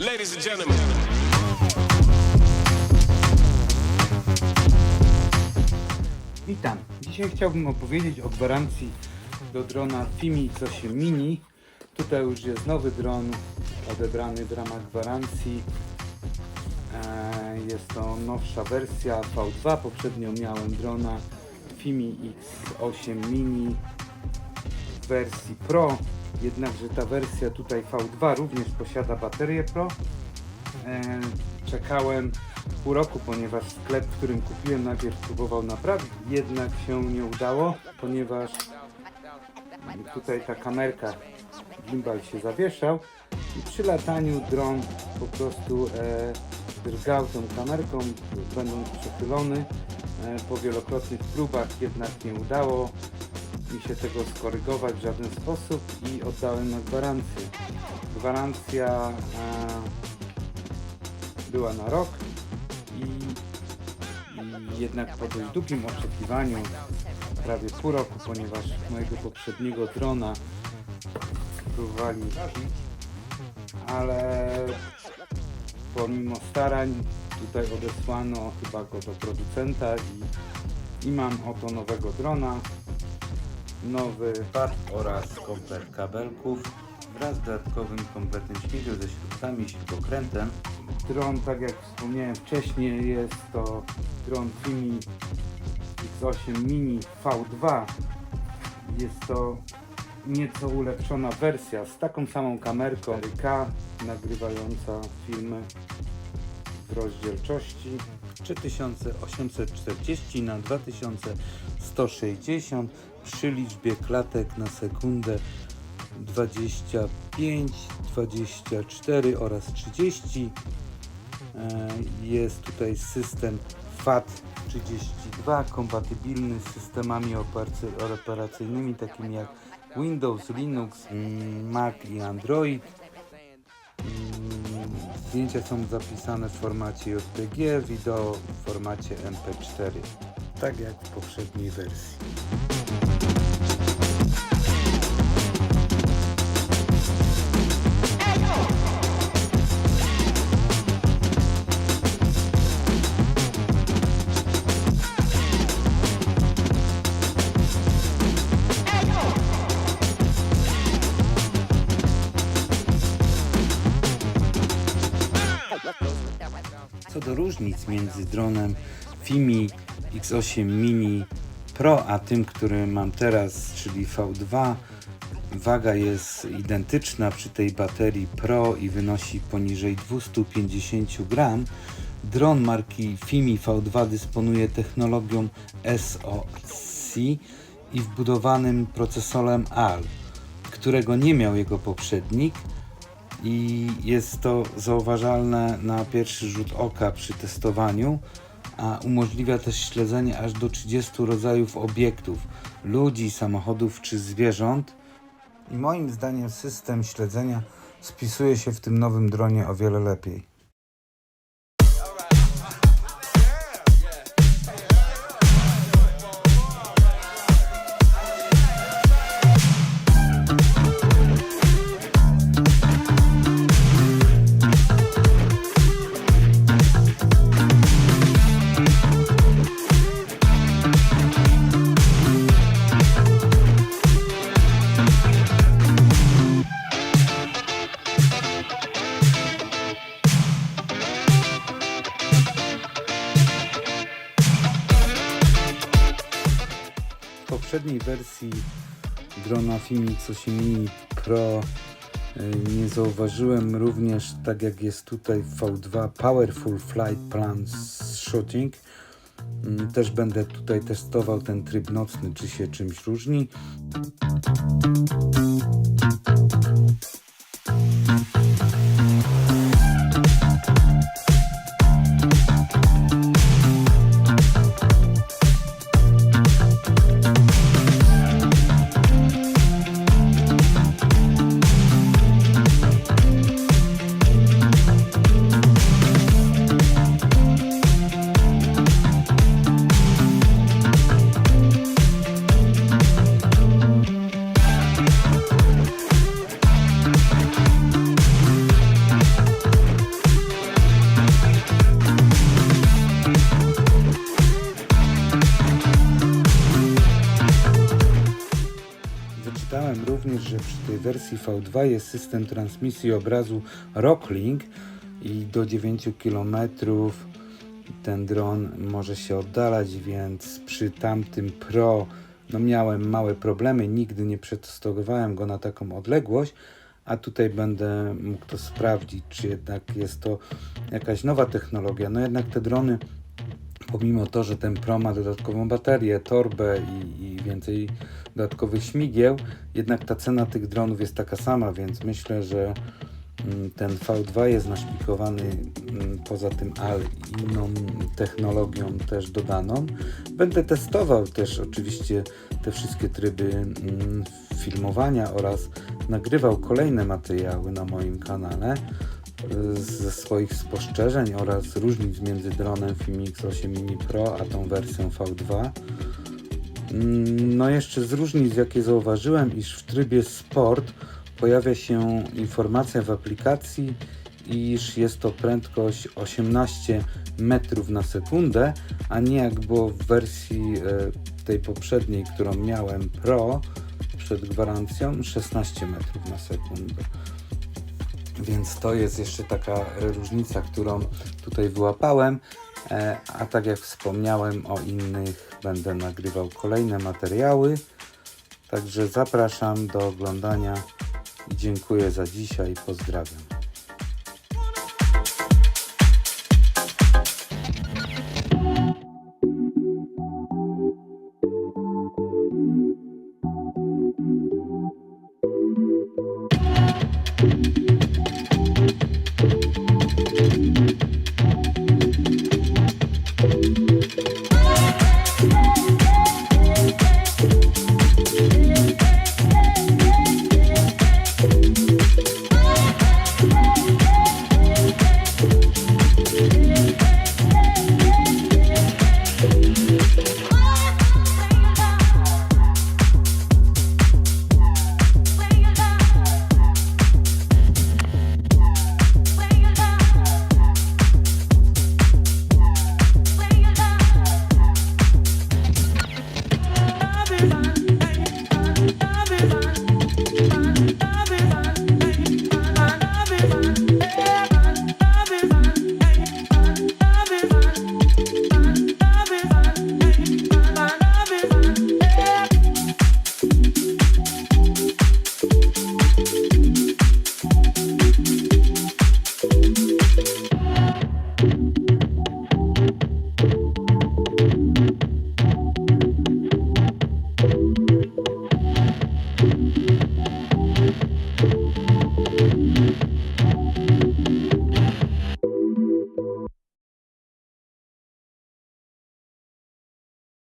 Ladies and gentlemen. Witam. Dzisiaj chciałbym opowiedzieć o gwarancji do drona Fimi X8 Mini. Tutaj już jest nowy dron odebrany w ramach gwarancji. Eee, Jest to nowsza wersja V2. Poprzednio miałem drona Fimi X8 Mini w wersji Pro. Jednakże ta wersja tutaj V2 również posiada baterię Pro. E, czekałem pół roku, ponieważ sklep, w którym kupiłem najpierw próbował naprawić, jednak się nie udało, ponieważ tutaj ta kamerka gimbal się zawieszał i przy lataniu dron po prostu e, drgał tą kamerką, będąc przechylony. E, po wielokrotnych próbach jednak nie udało mi się tego skorygować w żaden sposób i oddałem na gwarancję. Gwarancja e, była na rok i, i jednak po dość długim oczekiwaniu, prawie pół roku, ponieważ mojego poprzedniego drona próbowali zabić, ale pomimo starań tutaj odesłano chyba go do producenta i, i mam oto nowego drona, nowy pad oraz komplet kabelków wraz z dodatkowym kompletem śmigieł ze śrubkami i śrubokrętem. Dron, tak jak wspomniałem wcześniej, jest to dron Fimi X8 Mini V2. Jest to nieco ulepszona wersja z taką samą kamerką 4K nagrywająca filmy w rozdzielczości 3840 na 2160 przy liczbie klatek na sekundę 25, 24 oraz 30. E, Jest tutaj system FAT32 kompatybilny z systemami operacy- operacyjnymi takimi jak Windows, Linux, Mac i Android. Zdjęcia są zapisane w formacie JPG, wideo w formacie MP4, tak jak w poprzedniej wersji. Różnic między dronem Fimi X8 Mini Pro a tym, który mam teraz, czyli V2, waga jest identyczna przy tej baterii Pro i wynosi poniżej 250 gram. Dron marki Fimi V2 dysponuje technologią SoC i wbudowanym procesorem AL, którego nie miał jego poprzednik i jest to zauważalne na pierwszy rzut oka przy testowaniu, a umożliwia też śledzenie aż do 30 rodzajów obiektów, ludzi, samochodów czy zwierząt. I moim zdaniem system śledzenia spisuje się w tym nowym dronie o wiele lepiej. Poprzedniej wersji drona Filmix 8 Mini Pro y, nie zauważyłem również, tak jak jest tutaj w V2, Powerful Flight Plan Shooting. Mm, Też będę tutaj testował ten tryb nocny, czy się czymś różni. Przy tej wersji V2 jest system transmisji obrazu Rocklink i do 9 km ten dron może się oddalać, więc przy tamtym Pro no miałem małe problemy, nigdy nie przetestowałem go na taką odległość, a tutaj będę mógł to sprawdzić, czy jednak jest to jakaś nowa technologia. No jednak te drony, pomimo to, że ten Pro ma dodatkową baterię, torbę i, i więcej dodatkowych śmigieł, jednak ta cena tych dronów jest taka sama, więc myślę, że mm, ten V2 jest naszpikowany mm, poza tym AL inną technologią też dodaną. Będę testował też oczywiście te wszystkie tryby mm, filmowania oraz nagrywał kolejne materiały na moim kanale y, ze swoich spostrzeżeń oraz różnic między dronem Filmix 8 Mini Pro a tą wersją V2. Mm, No jeszcze z różnic jakie zauważyłem, iż w trybie Sport pojawia się informacja w aplikacji, iż jest to prędkość 18 metrów na sekundę, a nie jak było w wersji e, tej poprzedniej, którą miałem Pro przed gwarancją 16 metrów na sekundę. Więc to jest jeszcze taka różnica, którą tutaj wyłapałem. E, A tak jak wspomniałem o innych, będę nagrywał kolejne materiały. Także zapraszam do oglądania dziękuję za dzisiaj. Pozdrawiam.